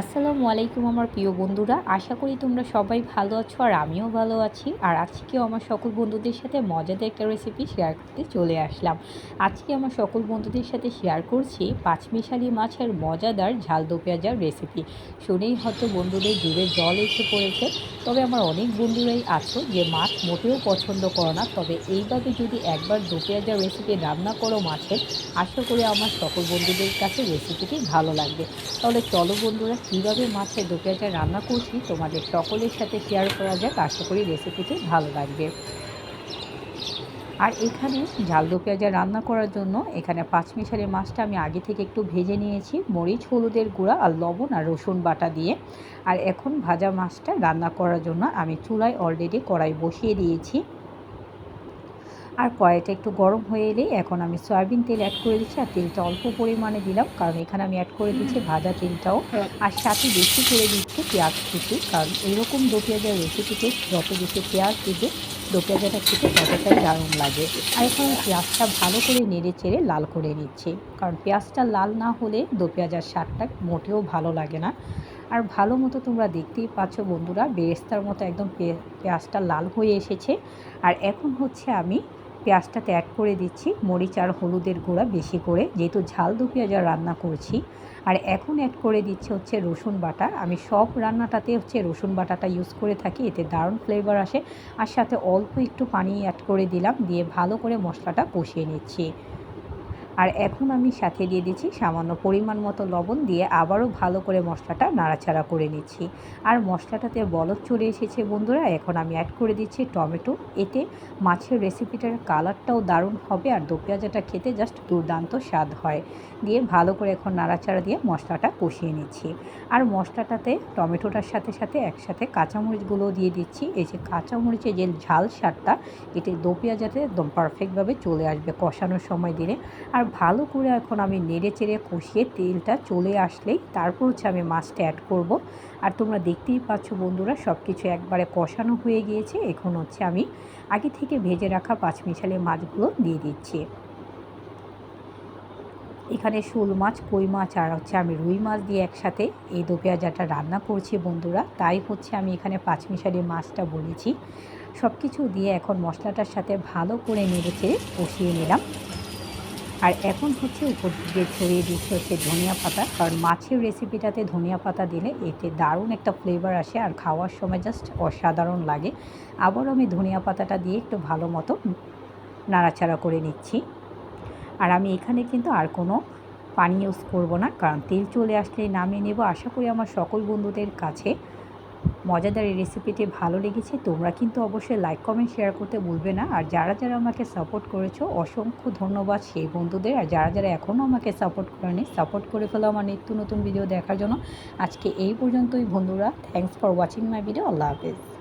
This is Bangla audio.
আসসালামু আলাইকুম আমার প্রিয় বন্ধুরা। আশা করি তোমরা সবাই ভালো আছো আর আমিও ভালো আছি। আর আজকেও আমার সকল বন্ধুদের সাথে মজাদার একটা রেসিপি শেয়ার করতে চলে আসলাম। আজকে আমার সকল বন্ধুদের সাথে শেয়ার করছি পাঁচমিশালি মাছের মজাদার ঝাল দো পেঁয়াজার রেসিপি শুনেই হয়তো বন্ধুদের জুড়ে জল এসে পড়েছে। তবে আমার অনেক বন্ধুরাই আছো যে মাছ মোটেও পছন্দ করো না। তবে এইভাবে যদি একবার দো পেঁয়াজার রেসিপি রান্না করো মাছের, আশা করি আমার সকল বন্ধুদের কাছে রেসিপিটি ভালো লাগবে। তাহলে চলো বন্ধুরা কীভাবে মাছের দো পেঁয়াজা রান্না করছি তোমাদের সকলের সাথে শেয়ার করা যাক, আশা করি রেসিপিটি ভালো লাগবে। আর এখানে ঝাল দো পেঁয়াজা রান্না করার জন্য এখানে পাঁচমিশালি মাছটা আমি আগে থেকে একটু ভেজে নিয়েছি, মরিচ, হলুদের গুঁড়া আর লবণ আর রসুন বাটা দিয়ে। আর এখন ভাজা মাছটা রান্না করার জন্য আমি চুলায় অলরেডি কড়াই বসিয়ে দিয়েছি। আর কড়াইটা একটু গরম হয়ে এলেই এখন আমি সয়াবিন তেল অ্যাড করে দিচ্ছি আর তেলটা অল্প পরিমাণে দিলাম কারণ এখানে আমি অ্যাড করে দিচ্ছি ভাজা তেলটাও। আর সাথে বেশি করে দিচ্ছি পেঁয়াজ কুচি কারণ এরকম দো পেঁয়াজের রেসিপিতে যত বেশি পেঁয়াজ দিবে দো পেঁয়াজাটা খেতে ততটাই দারুণ লাগে। আর এখন পেঁয়াজটা ভালো করে নেড়ে চেড়ে লাল করে নিচ্ছি কারণ পেঁয়াজটা লাল না হলে দো পেঁয়াজার স্বাদটা মোটেও ভালো লাগে না। আর ভালো মতো তোমরা দেখতেই পাচ্ছ বন্ধুরা, বেরেস্তার মতো একদম পেঁয়াজটা লাল হয়ে এসেছে। আর এখন হচ্ছে আমি পেঁয়াজটাতে অ্যাড করে দিচ্ছি, মরিচ আর হলুদের গুঁড়া বেশি করে, যেহেতু ঝাল দু পেঁয়াজা রান্না করছি। আর এখন অ্যাড করে দিচ্ছে হচ্ছে রসুন বাটা। আমি সব রান্নাটাতে হচ্ছে রসুন বাটাটা ইউজ করে থাকি, এতে দারুণ ফ্লেভার আসে। আর সাথে অল্প একটু পানি অ্যাড করে দিলাম, দিয়ে ভালো করে মশলাটা কষিয়ে নিচ্ছি। আর এখন আমি সাথে দিয়ে দিচ্ছি সামান্য পরিমাণ মতো লবণ দিয়ে আবারও ভালো করে মশলাটা নাড়াচাড়া করে নিচ্ছি। আর মশলাটাতে বলক চলে এসেছে বন্ধুরা, এখন আমি অ্যাড করে দিচ্ছি টমেটো। এতে মাছের রেসিপিটার কালারটাও দারুণ হবে আর দো পেঁয়াজাটা খেতে জাস্ট দুর্দান্ত স্বাদ হয়। দিয়ে ভালো করে এখন নাড়াচাড়া দিয়ে মশলাটা কষিয়ে নিচ্ছি। আর মশলাটাতে টমেটোটার সাথে সাথে একসাথে কাঁচামরিচগুলো দিয়ে দিচ্ছি। এই যে কাঁচামরিচের যে ঝাল স্বাদটা, এতে দো পেঁয়াজাতে একদম পারফেক্টভাবে চলে আসবে কষানোর সময় দিলে। আর আর ভালো করে এখন আমি নেড়ে চেড়ে কষিয়ে তেলটা চলে আসলেই তারপর হচ্ছে আমি মাছটা অ্যাড করব। আর তোমরা দেখতেই পাচ্ছ বন্ধুরা সব কিছু একবারে কষানো হয়ে গিয়েছে। এখন হচ্ছে আমি আগে থেকে ভেজে রাখা পাঁচমিশালি মাছগুলো দিয়ে দিচ্ছি। এখানে শোল মাছ, কই মাছ আর হচ্ছে আমি রুই মাছ দিয়ে একসাথে এই দো পেঁয়াজাটা রান্না করছি বন্ধুরা। তাই হচ্ছে আমি এখানে পাঁচমিশালি মাছটা বলেছি। সব কিছু দিয়ে এখন মশলাটার সাথে ভালো করে নেড়েছে কষিয়ে নিলাম। আর এখন হচ্ছে উপর দিয়ে ছড়িয়ে দিচ্ছে হচ্ছে ধনিয়া পাতা। কারণ মাছের রেসিপিটাতে ধনিয়া পাতা দিলে এতে দারুণ একটা ফ্লেভার আসে আর খাওয়ার সময় জাস্ট অসাধারণ লাগে। আবার আমি ধনিয়া পাতাটা দিয়ে একটু ভালো মতো নাড়াচাড়া করে নিচ্ছি। আর আমি এখানে কিন্তু আর কোনো পানি ইউজ করব না, কারণ তেল চলে আসলেই নামিয়ে নেব। আশা করি আমার সকল বন্ধুদের কাছে মজাদার এই রেসিপিটি ভালো লেগেছে, তোমরা কিন্তু অবশ্যই লাইক কমেন্ট শেয়ার করতে ভুলবে না। আর যারা যারা আমাকে সাপোর্ট করেছ, অসংখ্য ধন্যবাদ সেই বন্ধুদের। আর যারা যারা এখনও আমাকে সাপোর্ট করেনি সাপোর্ট করে ফেলো আমার নিত্য নতুন ভিডিও দেখার জন্য। আজকে এই পর্যন্তই বন্ধুরা। Thanks for watching my video আল্লাহ হাফেজ।